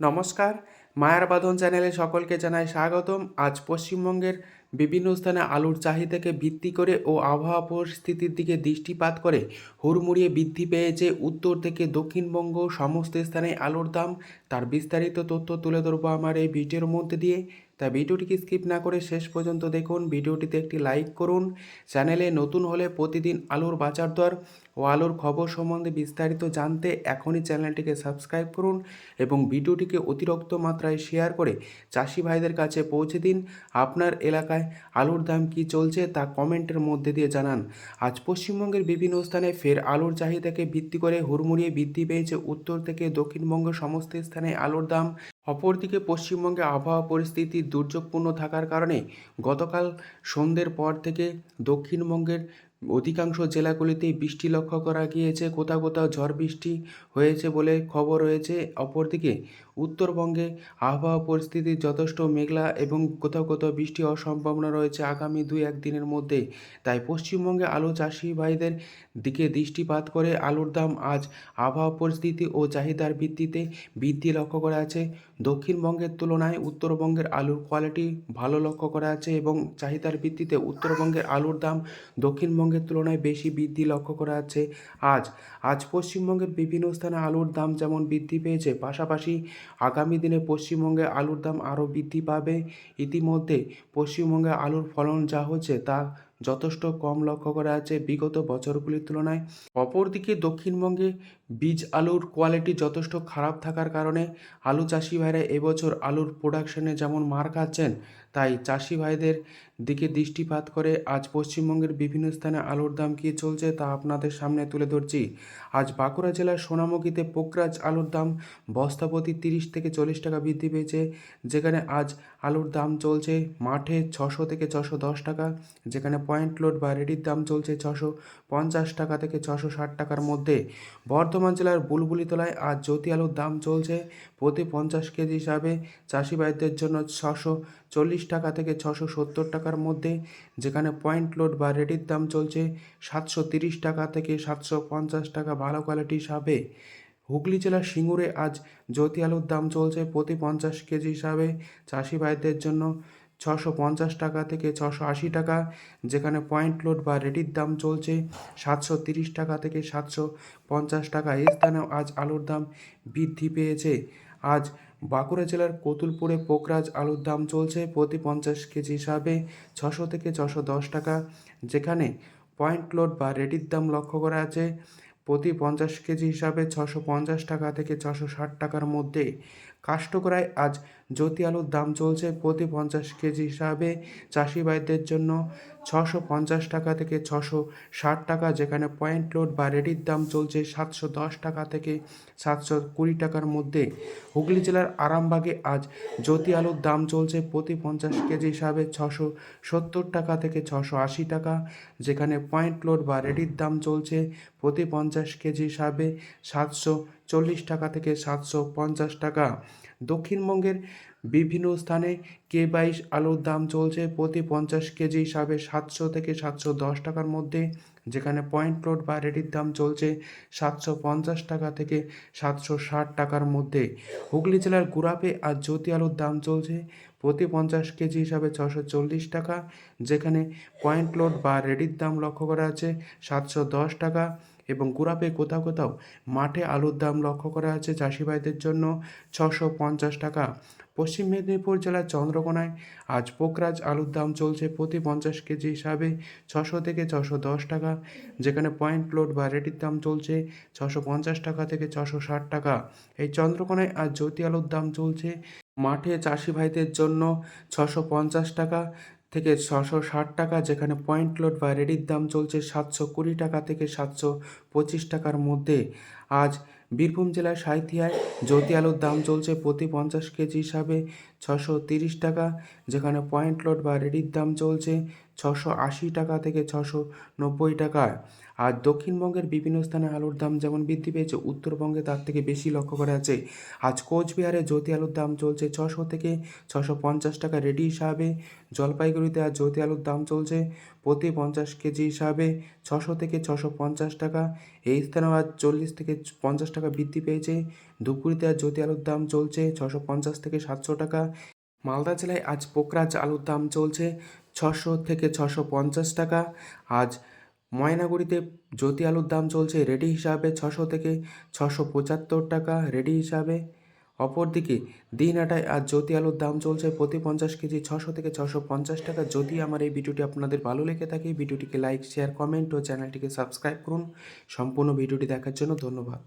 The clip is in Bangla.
নমস্কার। মায়ার বাঁধন চ্যানেলে সকলকে জানাই স্বাগতম। আজ পশ্চিমবঙ্গের বিভিন্ন স্থানে আলুর চাহিদাকে ভিত্তি করে ও আবহাওয়া পরিস্থিতির দিকে দৃষ্টিপাত করে হুড়মুড়িয়ে বৃদ্ধি পেয়েছে উত্তর থেকে দক্ষিণবঙ্গ, সমস্ত স্থানে আলুর দাম। তার বিস্তারিত তথ্য তুলে ধরবো আমার এই ভিডিওর মধ্যে দিয়ে। তাই ভিডিওটিকে স্কিপ না করে শেষ পর্যন্ত দেখুন। ভিডিওটিতে একটি লাইক করুন। চ্যানেলে নতুন হলে প্রতিদিন আলুর বাজার দর ও আলোর খবর সম্বন্ধে বিস্তারিত জানতে এখনই চ্যানেলটিকে সাবস্ক্রাইব করুন এবং ভিডিওটিকে অতিরিক্ত মাত্রায় শেয়ার করে চাষি ভাইদের কাছে পৌঁছে দিন। আপনার এলাকায় আলুর দাম কি চলছে তা কমেন্টের মধ্যে দিয়ে জানান। আজ পশ্চিমবঙ্গের বিভিন্ন স্থানে ফের আলুর চাহিদাকে ভিত্তি করে হুড়মুড়িয়ে বৃদ্ধি পেয়েছে উত্তর থেকে দক্ষিণবঙ্গের সমস্ত স্থানে আলুর দাম। অপরদিকে পশ্চিমবঙ্গে আবহাওয়া পরিস্থিতি দুর্যোগপূর্ণ থাকার কারণে গতকাল সন্ধ্যের পর থেকে দক্ষিণবঙ্গের অধিকাংশ জেলাগুলিতেই বৃষ্টি লক্ষ্য করা গিয়েছে। কোথাও কোথাও ঝড় বৃষ্টি হয়েছে বলে খবর রয়েছে। অপরদিকে, উত্তরবঙ্গে আবহাওয়া পরিস্থিতি যথেষ্ট মেঘলা এবং কোথাও কোথাও বৃষ্টি হওয়ার সম্ভাবনা রয়েছে আগামী দুই একদিনের মধ্যে। তাই পশ্চিমবঙ্গে আলু চাষি ভাইদের দিকে দৃষ্টিপাত করে আলুর দাম আজ, আবহাওয়া পরিস্থিতি ও চাহিদার ভিত্তিতে বৃদ্ধি লক্ষ্য করা আছে। দক্ষিণবঙ্গের তুলনায় উত্তরবঙ্গের আলুর কোয়ালিটি ভালো লক্ষ্য করা আছে এবং চাহিদার ভিত্তিতে উত্তরবঙ্গের আলুর দাম দক্ষিণবঙ্গের তুলনায় বেশি বৃদ্ধি লক্ষ্য করা যাচ্ছে আজ। আজ পশ্চিমবঙ্গের বিভিন্ন স্থানে আলুর দাম যেমন বৃদ্ধি পেয়েছে, পাশাপাশি আগামী দিনে পশ্চিমবঙ্গে আলুর দাম আরও বৃদ্ধি পাবে। ইতিমধ্যে পশ্চিমবঙ্গে আলুর ফলন যা হচ্ছে তা যথেষ্ট কম লক্ষ্য করা আছে বিগত বছরগুলির তুলনায়। অপরদিকে দক্ষিণবঙ্গে বীজ আলুর কোয়ালিটি যথেষ্ট খারাপ থাকার কারণে আলু চাষি ভাইরা এবছর আলুর প্রোডাকশনে যেমন মার খাচ্ছেন, তাই চাষি ভাইদের দিকে দৃষ্টিপাত করে আজ পশ্চিমবঙ্গের বিভিন্ন স্থানে আলুর দাম কী চলছে তা আপনাদের সামনে তুলে ধরছি। আজ বাঁকুড়া জেলার সোনামুখীতে পোকরাজ আলুর দাম বস্তাপতি তিরিশ থেকে চল্লিশ টাকা বৃদ্ধি পেয়েছে, যেখানে আজ আলুর দাম চলছে মাঠে ছশো থেকে ছশো দশ টাকা, যেখানে পয়েন্ট লোড বা রেডির দাম চলছে ছশো পঞ্চাশ টাকা থেকে ছশো ষাট টাকার মধ্যে। বর্ধমান জেলার বুলবুলিতলায় আজ জ্যোতি আলুর দাম চলছে প্রতি পঞ্চাশ কেজি হিসাবে। চাষি ভাইদের জন্য ছশো চল্লিশ টাকা থেকে ছশো সত্তর টাকার মধ্যে, যেখানে পয়েন্ট লোড বা রেডির দাম চলছে সাতশো তিরিশ টাকা থেকে সাতশো পঞ্চাশ টাকা ভালো কোয়ালিটি হিসাবে। হুগলি জেলার সিঙ্গুরে আজ জ্যোতি আলুর দাম চলছে প্রতি পঞ্চাশ কেজি হিসাবে। চাষি ভাইদের জন্য ছশো পঞ্চাশ টাকা থেকে ছশো আশি টাকা, যেখানে পয়েন্ট লোড বা রেডির দাম চলছে সাতশো তিরিশ টাকা থেকে সাতশো পঞ্চাশ টাকা। এই স্থানেও আজ আলুর দাম বৃদ্ধি পেয়েছে। আজ বাঁকুড়া জেলার কতুলপুরে পোকরাজ আলুর দাম চলছে প্রতি পঞ্চাশ কেজি হিসাবে ছশো থেকে ছশো দশ টাকা, যেখানে পয়েন্ট লোড বা রেডির দাম লক্ষ্য করা আছে প্রতি পঞ্চাশ কেজি হিসাবে ছশো পঞ্চাশ টাকা থেকে ছশো ষাট টাকার মধ্যে। কাষ্টকরায় আজ জ্যোতি আলুর দাম চলছে প্রতি পঞ্চাশ কেজি হিসাবে। চাষি ভাইদের জন্য ছশো পঞ্চাশ টাকা থেকে ছশো ষাট টাকা, যেখানে পয়েন্ট লোড বা রেডির দাম চলছে সাতশো দশ টাকা থেকে সাতশো কুড়ি টাকার মধ্যে। হুগলি জেলার আরামবাগে আজ জ্যোতি আলুর দাম চলছে প্রতি পঞ্চাশ কেজি হিসাবে ছশো সত্তর টাকা থেকে ছশো আশি টাকা, যেখানে পয়েন্ট লোড বা রেডির দাম চলছে প্রতি পঞ্চাশ কেজি হিসাবে সাতশো চল্লিশ টাকা থেকে সাতশো পঞ্চাশ টাকা। দক্ষিণবঙ্গের বিভিন্ন স্থানে কে বাইশ আলুর দাম চলছে প্রতি পঞ্চাশ কেজি হিসাবে সাতশো থেকে সাতশো দশ টাকার মধ্যে, যেখানে পয়েন্ট লোড বা রেডির দাম চলছে সাতশো পঞ্চাশ টাকা থেকে সাতশো ষাট টাকার মধ্যে। হুগলি জেলার গুড়াপে আর জ্যোতি আলুর দাম চলছে প্রতি পঞ্চাশ কেজি হিসাবে ছশো চল্লিশ টাকা, যেখানে পয়েন্ট লোড বা রেডির দাম লক্ষ্য করা আছে সাতশো দশ টাকা। এবং গুড়াপে কোথাও কোথাও মাঠে আলুর দাম লক্ষ্য করা আছে চাষি ভাইদের জন্য ছশো পঞ্চাশ টাকা। পশ্চিম মেদিনীপুর জেলার চন্দ্রকোনায় আজ পোকরাজ আলুর দাম চলছে প্রতি পঞ্চাশ কেজি হিসাবে ছশো থেকে ছশো দশ টাকা, যেখানে পয়েন্ট লোড বা রেডির দাম চলছে ছশো পঞ্চাশ টাকা থেকে ছশো ষাট টাকা। এই চন্দ্রকোনায় আজ জ্যোতি আলুর দাম চলছে মাঠে চাষি ভাইদের জন্য ছশো পঞ্চাশ টাকা থেকে ছশো ষাট টাকা, যেখানে পয়েন্ট লোড বা রেডির দাম চলছে সাতশো কুড়ি টাকা থেকে সাতশো পঁচিশ টাকার মধ্যে। আজ বীরভূম জেলার সাঁইথিয়ায় জ্যোতি আলুর দাম চলছে প্রতি পঞ্চাশ কেজি হিসাবে ছশো তিরিশ টাকা, যেখানে পয়েন্ট লোড বা রেডির দাম চলছে ছশো আশি টাকা থেকে ছশো নব্বই টাকা আর দক্ষিণবঙ্গের বিভিন্ন স্থানে আলুর দাম যেমন বৃদ্ধি পেয়েছে, উত্তরবঙ্গে তার থেকে বেশি লক্ষ্য করা যাচ্ছে। আজ কোচবিহারে জ্যোতি আলুর দাম চলছে ছশো থেকে ছশো পঞ্চাশ টাকা রেডি হিসাবে। জলপাইগুড়িতে আজ জ্যোতি আলুর দাম চলছে প্রতি পঞ্চাশ কেজি হিসাবে ছশো থেকে ছশো পঞ্চাশ টাকা। এই স্থানেও আজ চল্লিশ থেকে পঞ্চাশ টাকা বৃদ্ধি পেয়েছে। ধূপগুড়িতে আজ জ্যোতি আলুর দাম চলছে ছশো পঞ্চাশ থেকে সাতশো টাকা। মালদা জেলায় আজ পোকরাজ আলুর দাম চলছে ছশো থেকে ছশো পঞ্চাশ টাকা। আজ ময়নাগুড়িতে জ্যোতি আলুর দাম চলছে রেডি হিসাবে ছশো থেকে ছশো পঁচাত্তর টাকা রেডি হিসাবে। অপরদিকে, দিন আটায় আর জ্যোতি আলুর দাম চলছে প্রতি পঞ্চাশ কেজি ছশো থেকে ছশো পঞ্চাশ টাকা। যদি আমার এই ভিডিওটি আপনাদের ভালো লেগে থাকে, ভিডিওটিকে লাইক শেয়ার কমেন্ট ও চ্যানেলটিকে সাবস্ক্রাইব করুন। সম্পূর্ণ ভিডিওটি দেখার জন্য ধন্যবাদ।